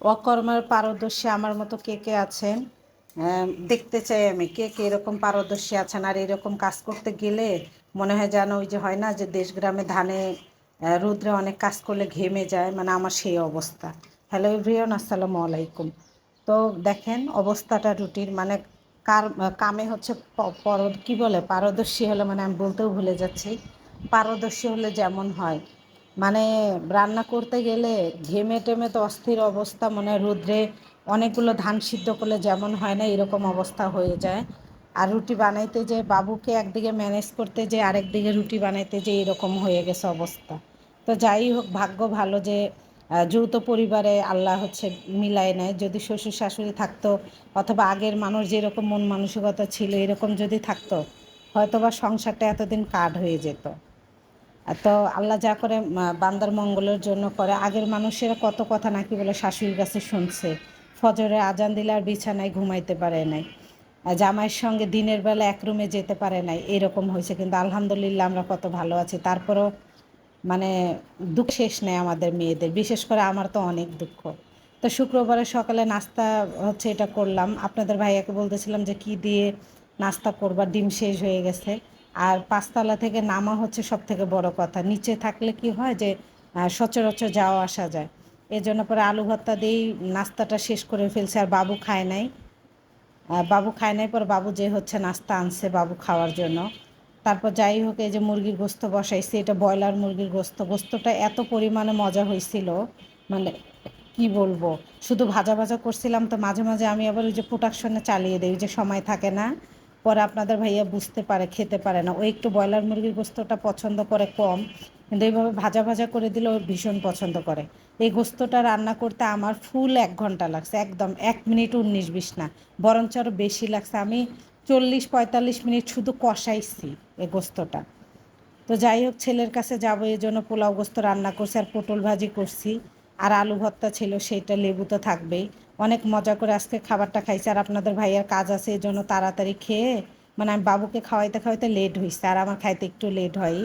অকর্মের পারদর্শী আমার মতো কে কে আছেন? দেখতে চাই আমি কে কে এরকম পারদর্শী আছেন। আর এরকম কাজ করতে গেলে মনে হয় যেন ওই যে হয় না যে দেশ গ্রামে ধানে রৌদ্রে অনেক কাজ করলে ঘেমে যায় মানে আমার সেই অবস্থা। হ্যালো এভরিওয়ান আসসালামু আলাইকুম। তো দেখেন, অবস্থাটা রুটির মানে কার, কামে হচ্ছে পর কি বলে? পারদর্শী হলে মানে আমি বলতেও ভুলে যাচ্ছি। পারদর্শী হলে যেমন হয়। মানে রান্না করতে গেলে ঘেমে টেমে তো অস্থির অবস্থা মানে রোদ্রে অনেকগুলো ধান সিদ্ধ করলে যেমন হয় না, এরকম অবস্থা হয়ে যায়। আর রুটি বানাইতে যে বাবুকে একদিকে ম্যানেজ করতে যে আরেকদিকে রুটি বানাইতে যে এরকম হয়ে গেছে অবস্থা। তো যাই হোক, ভাগ্য ভালো যে যৌথ পরিবারে আল্লাহ হচ্ছে মিলায় নেয়। যদি শ্বশুর শাশুড়ি থাকতো অথবা আগের মানুষ যেরকম মন মানসিকতা ছিল, এরকম যদি থাকতো, হয়তোবা সংসারটা এতদিন কাট হয়ে যেত। তো আল্লাহ যা করে বান্দার মঙ্গলের জন্য করে। আগের মানুষেরা কত কথা নাকি বলে শাশুড়ির কাছে শুনছে। ফজরে আজান দিলে আর বিছানায় ঘুমাইতে পারে নাই। জামাইয়ের সঙ্গে দিনের বেলা এক রুমে যেতে পারে নাই। এরকম হয়েছে। কিন্তু আলহামদুলিল্লাহ আমরা কত ভালো আছি। তারপরও মানে দুঃখ শেষ নেই আমাদের মেয়েদের। বিশেষ করে আমার তো অনেক দুঃখ। তো শুক্রবারে সকালে নাস্তা হচ্ছে এটা করলাম। আপনাদের ভাইয়াকে বলতেছিলাম যে কি দিয়ে নাস্তা করবা? ডিম শেষ হয়ে গেছে। আর পাঁচতলা থেকে নামা হচ্ছে সব থেকে বড় কথা। নিচে থাকলে কি হয় যে সচরাচর যাওয়া আসা যায়। এর জন্য পরে আলু ভর্তা দিয়েই নাস্তাটা শেষ করে ফেলছে, আর বাবু খায় নাই। বাবু খায় নাই পর বাবু যে হচ্ছে নাস্তা আনছে বাবু খাওয়ার জন্য। তারপর যাই হোক, এই যে মুরগির গোস্ত বসাইছি, এটা ব্রয়লার মুরগির গোস্ত। গোস্তটা এত পরিমাণে মজা হয়েছিল মানে কি বলব? শুধু ভাজা ভাজা করছিলাম তো মাঝে মাঝে আমি আবার ওই যে প্রোডাকশনে চালিয়ে দিই যে সময় থাকে না। পরে আপনাদের ভাইয়া বুঝতে পারে, খেতে পারে না। ও একটু ব্রয়লার মুরগির গোস্তটা পছন্দ করে কম, কিন্তু এইভাবে ভাজা ভাজা করে দিলে ও ভীষণ পছন্দ করে। এই গোস্তটা রান্না করতে আমার ফুল এক ঘণ্টা লাগছে, একদম এক মিনিট উনিশ বিশ না, বরঞ্চ আরও বেশি লাগছে। আমি চল্লিশ পঁয়তাল্লিশ মিনিট শুধু কষাইছি এই গোস্তটা। তো যাই হোক, ছেলের কাছে যাব, এই জন্য পোলাও গোস্ত রান্না করছি আর পটল ভাজি করছি। আর আলু ভর্তা ছিল সেইটা লেবু তো থাকবেই। অনেক মজা করে আজকে খাবারটা খাইছে আর আপনাদের ভাইয়ের কাজ আছে, এই জন্য তাড়াতাড়ি খেয়ে মানে আমি বাবুকে খাওয়াইতে খাওয়াইতে লেট হয়েছে আর আমার খাইতে একটু লেট হয়।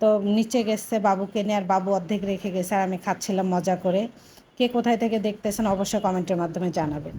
তো নিচে গেছে বাবুকে নিয়ে আর বাবু অর্ধেক রেখে গেছে আর আমি খাচ্ছিলাম মজা করে। কে কোথায় থেকে দেখতেছেন অবশ্যই কমেন্টের মাধ্যমে জানাবেন।